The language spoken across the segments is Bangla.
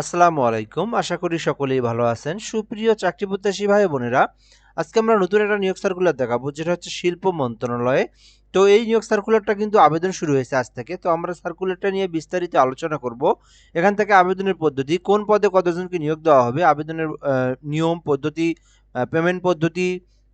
আসসালামু আলাইকুম। আশা করি সকলেই ভালো আছেন। সুপ্রিয় চাকরি প্রত্যাশী ভাই বোনেরা, আজকে আমরা নতুন একটা নিয়োগ সার্কুলার দেখাবো, যেটা হচ্ছে শিল্প মন্ত্রণালয়ে। তো এই নিয়োগ সার্কুলারটা কিন্তু আবেদন শুরু হয়েছে আজ থেকে। তো আমরা সার্কুলারটা নিয়ে বিস্তারিত আলোচনা করব। এখান থেকে আবেদনের পদ্ধতি, কোন পদে কতজনকে নিয়োগ দেওয়া হবে, আবেদনের নিয়ম পদ্ধতি পেমেন্ট পদ্ধতি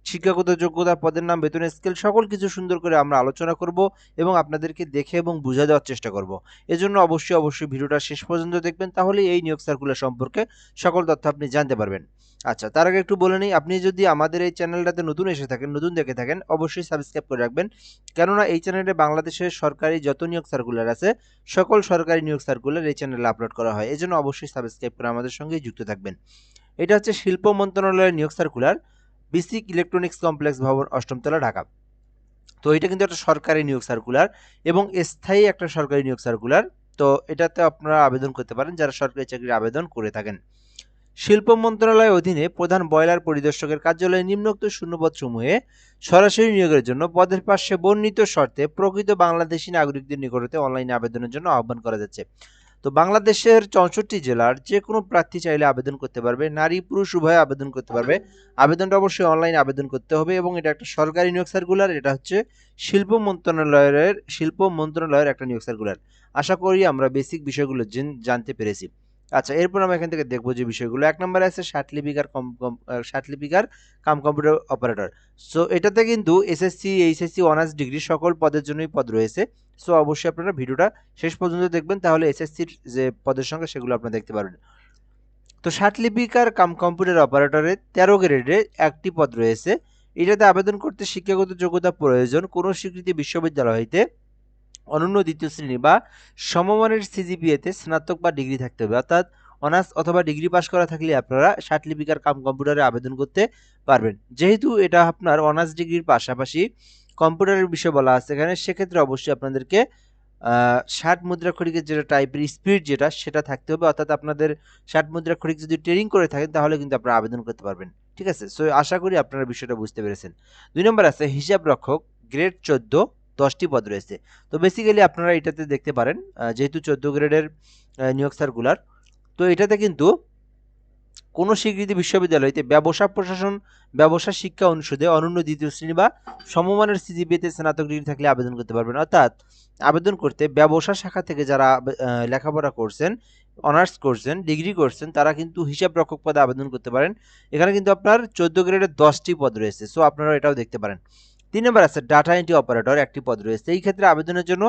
শিক্ষাগত যোগ্যতা, পদের নাম, বেতনের স্কেল সকল কিছু সুন্দর করে আমরা আলোচনা করব এবং আপনাদেরকে দেখে এবং বুঝা দেওয়ার চেষ্টা করব। এজন্য অবশ্যই অবশ্যই ভিডিওটা শেষ পর্যন্ত দেখবেন, তাহলে এই নিয়োগ সার্কুলার সম্পর্কে সকল তথ্য আপনি জানতে পারবেন। আচ্ছা তার আগে একটু বলে নিই, আপনি যদি আমাদের এই চ্যানেলটাতে নতুন এসে থাকেন, নতুন দেখে থাকেন, অবশ্যই সাবস্ক্রাইব করে রাখবেন। কেননা এই চ্যানেলে বাংলাদেশের সরকারি যত নিয়োগ সার্কুলার আছে, সকল সরকারি নিয়োগ সার্কুলার এই চ্যানেলে আপলোড করা হয়। এজন্য অবশ্যই সাবস্ক্রাইব করে আমাদের সঙ্গে যুক্ত থাকবেন। এটা হচ্ছে শিল্প মন্ত্রণালয়ের নিয়োগ সার্কুলার বিসিক ইলেকট্রনিক্স কমপ্লেক্স ভবন অষ্টমতলা ঢাকা তো এটা কিন্তু একটা সরকারি নিয়োগ সার্কুলার এবং স্থায়ী একটা সরকারি নিয়োগ সার্কুলার তো এটাতে আপনারা আবেদন করতে পারেন, যারা সরকারি চাকরির আবেদন করে থাকেন। শিল্প মন্ত্রণালয়ের অধীনে প্রধান বয়লার পরিদর্শকের কার্যালয়ে নিম্নোক্ত শূন্যপদ সমূহে সরাসরি নিয়োগের জন্য পদের পাশে বর্ণিত শর্তে প্রকৃত বাংলাদেশি নাগরিকদের নিকটতে অনলাইনে আবেদনের জন্য আহ্বান করা যাচ্ছে। তো বাংলাদেশের চৌষট্টি জেলার যে কোনো প্রার্থী চাইলে আবেদন করতে পারবে, নারী, পুরুষ, উভয় আবেদন করতে পারবে। আবেদনটা অবশ্যই অনলাইনে আবেদন করতে হবে এবং এটা একটা সরকারি নিয়োগ সার্কুলার এটা হচ্ছে শিল্প মন্ত্রণালয়ের শিল্প মন্ত্রণালয়ের একটা নিয়োগ সার্কুলার আশা করি আমরা বেসিক বিষয়গুলো জানতে পেরেছি। আচ্ছা এরপর আমরা এখান থেকে দেখব যে বিষয়গুলো। এক নম্বরে আছে ষাট লিপিকার কম কম আহ, ষাট লিপিকার কাম কম্পিউটার অপারেটর। সো এটাতে কিন্তু এসএসসি এইচএসসি অনার্স ডিগ্রি সকল পদের জন্যই পদ রয়েছে। সো অবশ্যই আপনারা ভিডিওটা শেষ পর্যন্ত দেখবেন তাহলে এসএসসির যে পদের সংখ্যা সেগুলো আপনারা দেখতে পারবেন। তো ষাটলিপিকার কাম কম্পিউটার অপারেটরে তেরো গ্রেডে একটি পদ রয়েছে। এটাতে আবেদন করতে শিক্ষাগত যোগ্যতা প্রয়োজন। কোনো স্বীকৃতি বিশ্ববিদ্যালয় হইতে অনন্য দ্বিতীয় শ্রেণি বা সমমানের সিজিপিএতে স্নাতক বা ডিগ্রি থাকতে হবে। অর্থাৎ অনার্স অথবা ডিগ্রি পাশ করা থাকলে আপনারা লিপিকার কাম কম্পিউটারে আবেদন করতে পারবেন। যেহেতু এটা আপনার অনার্স ডিগ্রির পাশাপাশি কম্পিউটারের বিষয় বলা আছে এখানে, সেক্ষেত্রে অবশ্যই আপনাদেরকে ষাট মুদ্রা খড়িকের যেটা টাইপের স্পিড যেটা, সেটা থাকতে হবে। অর্থাৎ আপনাদের ষাট মুদ্রা খড়িক যদি ট্রেনিং করে থাকেন, তাহলে কিন্তু আপনারা আবেদন করতে পারবেন। ঠিক আছে? সো আশা করি আপনারা বিষয়টা বুঝতে পেরেছেন। দুই নম্বর আছে হিসাব রক্ষক গ্রেড চোদ্দ দশটি পদ রয়েছে। তো বেসিক্যালি আপনারা এটাতে দেখতে পারেন যেহেতু চোদ্দ গ্রেডের নিয়োগ সার্কুলার তো এটাতে কিন্তু কোনো স্বীকৃতি বিশ্ববিদ্যালয়তে ব্যবসা প্রশাসন, ব্যবসা শিক্ষা অনুষদে অনন্য দ্বিতীয় শ্রেণি বা সমমানের সিজিপিএতে স্নাতক ডিগ্রি থাকলে আবেদন করতে পারবেন। অর্থাৎ আবেদন করতে ব্যবসা শাখা থেকে যারা লেখাপড়া করছেন, অনার্স করছেন, ডিগ্রি করছেন, তারা কিন্তু হিসাব রক্ষক পদে আবেদন করতে পারেন। এখানে কিন্তু আপনার চোদ্দ গ্রেডের দশটি পদ রয়েছে সো আপনারা এটাও দেখতে পারেন। তিন নম্বর আছে ডাটা এন্ট্রি অপারেটর একটি পদ রয়েছে। এই ক্ষেত্রে আবেদনের জন্য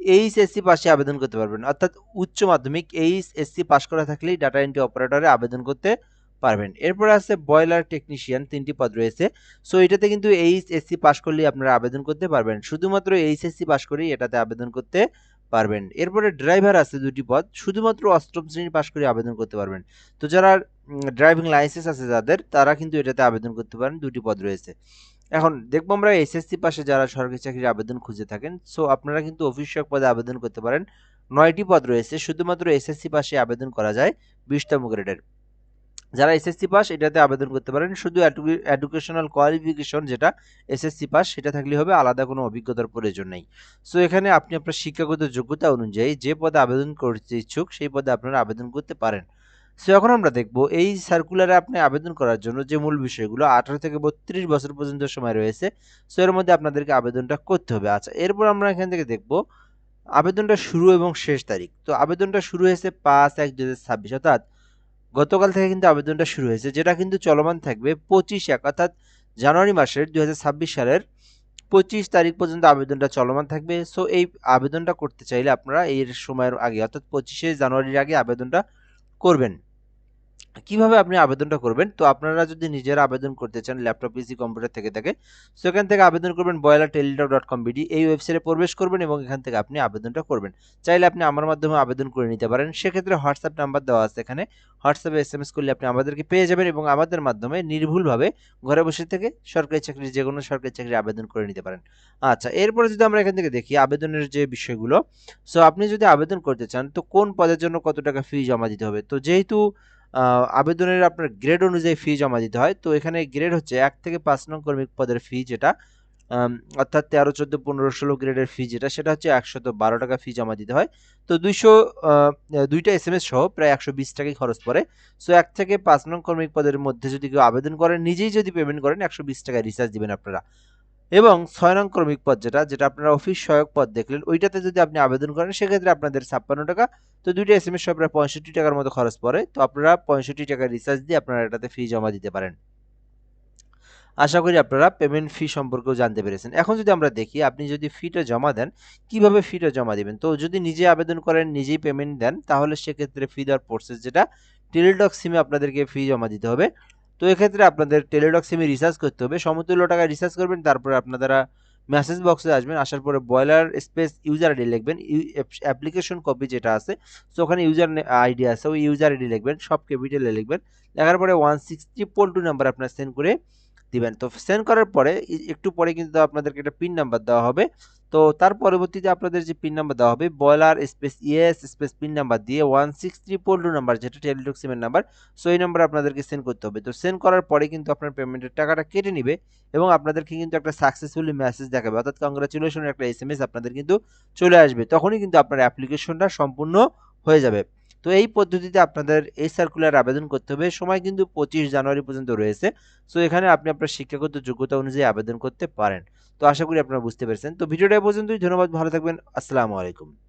এইচএসসি পাশে আবেদন করতে পারবেন। অর্থাৎ উচ্চ মাধ্যমিক এইচএসসি পাশ করা থাকলেই ডাটা এন্ট্রি অপারেটরে আবেদন করতে পারবেন। এরপর আছে বয়লার টেকনিশিয়ান তিনটি পদ রয়েছে। সো এটাতে কিন্তু এইচএসসি পাশ করলেই আপনারা আবেদন করতে পারবেন। শুধুমাত্র এইচএসসি পাশ করেই এটাতে আবেদন করতে পারবেন। এরপরে ড্রাইভার আছে দুটি পদ। শুধুমাত্র অষ্টম শ্রেণি পাশ করে আবেদন করতে পারবেন। তো যারা ড্রাইভিং লাইসেন্স আছে যাদের, তারা কিন্তু এটাতে আবেদন করতে পারেন। দুটি পদ রয়েছে। এখন দেখব আমরা এসএসসি পাশে যারা সরকারি চাকরির আবেদন খুঁজে থাকেন সো আপনারা কিন্তু অফিসিয়াল পদে আবেদন করতে পারেন। নয়টি পদ রয়েছে, শুধুমাত্র এসএসসি পাশে আবেদন করা যায় বিশতম গ্রেডের। যারা এসএসসি পাস, এটাতে আবেদন করতে পারেন। শুধু এডুকেশনাল কোয়ালিফিকেশন যেটা এসএসসি পাস, সেটা থাকলে হবে, আলাদা কোনো অভিজ্ঞতার প্রয়োজন নেই। সো এখানে আপনি আপনার শিক্ষাগত যোগ্যতা অনুযায়ী যে পদে আবেদন করতে ইচ্ছুক, সেই পদে আপনারা আবেদন করতে পারেন। সো এখন আমরা দেখব এই সার্কুলারে আপনি আবেদন করার জন্য যে মূল বিষয়গুলো আঠারো থেকে বত্রিশ বছর পর্যন্ত সময় রয়েছে সো এর মধ্যে আপনাদেরকে আবেদনটা করতে হবে। আচ্ছা এরপর আমরা এখান থেকে দেখব আবেদনটা শুরু এবং শেষ তারিখ। তো আবেদনটা শুরু হয়েছে পাঁচ এক দু হাজার ছাব্বিশ, অর্থাৎ গতকাল থেকে কিন্তু আবেদনটা শুরু হয়েছে, যেটা কিন্তু চলমান থাকবে পঁচিশ এক, অর্থাৎ জানুয়ারি মাসের হাজার ছাব্বিশ সালের পঁচিশ তারিখ পর্যন্ত আবেদনটা চলমান থাকবে। সো এই আবেদনটা করতে চাইলে আপনারা এর সময়ের আগে, অর্থাৎ পঁচিশে জানুয়ারির আগে আবেদনটা করবেন। কীভাবে আপনি আবেদনটা করবেন? তো আপনারা যদি নিজেরা আবেদন করতে চান, ল্যাপটপ পিসি কম্পিউটার থেকে থাকে সো এখান থেকে আবেদন করবেন বয়লার টেলিটক ডট কম বিডি এই ওয়েবসাইটে প্রবেশ করবেন এবং এখান থেকে আপনি আবেদনটা করবেন। চাইলে আপনি আমার মাধ্যমে আবেদন করে নিতে পারেন। সেক্ষেত্রে হোয়াটসঅ্যাপ নাম্বার দেওয়া আছে এখানে। হোয়াটসঅ্যাপে এস এম এস করলে আপনি আমাদেরকে পেয়ে যাবেন এবং আমাদের মাধ্যমে নির্ভুলভাবে ঘরে বসে থেকে সরকারি চাকরির যে কোনো সরকারি চাকরি আবেদন করে নিতে পারেন। আচ্ছা এরপরে যদি আমরা এখান থেকে দেখি আবেদনের যে বিষয়গুলো সো আপনি যদি আবেদন করতে চান, তো কোন পদের জন্য কত টাকা ফি জমা দিতে হবে? তো যেহেতু আবেদনের আপনার গ্রেড অনুযায়ী ফি জমা দিতে হয়। তো এখানে গ্রেড হচ্ছে এক থেকে পাঁচ নং কর্মিক পদের ফি যেটা অর্থাৎ তেরো, চোদ্দ, পনেরো, ষোলো গ্রেডের ফি যেটা, সেটা হচ্ছে একশত বারো টাকা ফি জমা দিতে হয়। তো দুইশো দুইটা এস এম এস সহ প্রায় একশো বিশ টাকাই খরচ পড়ে। সো এক থেকে পাঁচ নং কর্মিক পদের মধ্যে যদি কেউ আবেদন করেন, নিজেই যদি পেমেন্ট করেন, একশো বিশ টাকায় রিচার্জ দিবেন আপনারা। এবং ছয় নং ক্রমিক পদ যেটা যেটা আপনারা অফিস সহায়ক পদ দেখলেন, ওইটাতে যদি আপনি আবেদন করেন, সেক্ষেত্রে আপনাদের ছাপ্পান্ন টাকা। তো দুইটা এস এম এস প্রায় পঁয়ষট্টি টাকার মতো খরচ পড়ে। তো আপনারা পঁয়ষট্টি টাকা রিচার্জ দিয়ে আপনারা এটাতে ফি জমা দিতে পারেন। আশা করি আপনারা পেমেন্ট ফি সম্পর্কেও জানতে পেরেছেন। এখন যদি আমরা দেখি, আপনি যদি ফিটা জমা দেন, কীভাবে ফিটা জমা দিবেন? তো যদি নিজে আবেদন করেন, নিজেই পেমেন্ট দেন, তাহলে সেক্ষেত্রে ফি দেওয়ার প্রসেস যেটা টেলিডক সিমে আপনাদেরকে ফি জমা দিতে হবে। তো এক্ষেত্রে আপনাদের টেলিডক সিমে রিচার্জ করতে হবে। সমতুল্য টাকায় রিচার্জ করবেন, তারপরে আপনারা মেসেজ বক্সে আসবেন। আসার পরে বয়লার স্পেস ইউজার আইডি লিখবেন। অ্যাপ্লিকেশন কপি যেটা আছে, তো ওখানে ইউজার আইডি আছে, ওই ইউজার আইডি লিখবেন। সব ক্যাপিটালে লিখবেন। লেখার পরে ওয়ান সিক্সটি পল টু নাম্বার আপনার সেন্ড করে দিবেন। তো সেন্ড করার পরে একটু পরে কিন্তু আপনাদেরকে একটা পিন নাম্বার দেওয়া হবে। তো তার পরবর্তীতে আপনাদের যে পিন নাম্বার দেওয়া হবে boiler space ES space pin number দিয়ে one six triple two number যেটা টেলিটক সিমের নাম্বার সো এই নাম্বার আপনাদেরকে সেন্ড করতে হবে। তো সেন্ড করার পরে কিন্তু আপনার পেমেন্টের টাকাটা কেটে নিবে এবং আপনাদেরকে কিন্তু একটা সাকসেসফুলি মেসেজ দেখাবে। অর্থাৎ কংগ্রাচুলেশন একটা এস এম এস আপনাদের কিন্তু চলে আসবে। তখনই কিন্তু আপনার অ্যাপ্লিকেশনটা সম্পূর্ণ হয়ে যাবে। তো এই পদ্ধতিতে আপনাদের এই সার্কুলার আবেদন করতে হবে। সময় কিন্তু পঁচিশ জানুয়ারি পর্যন্ত রয়েছে। সো এখানে আপনি আপনার শিক্ষাগত যোগ্যতা অনুযায়ী আবেদন করতে পারেন। তো আশা করি আপনারা বুঝতে পেরেছেন। তো ভিডিওটা পর্যন্তই। ধন্যবাদ। ভালো থাকবেন। আসসালামু আলাইকুম।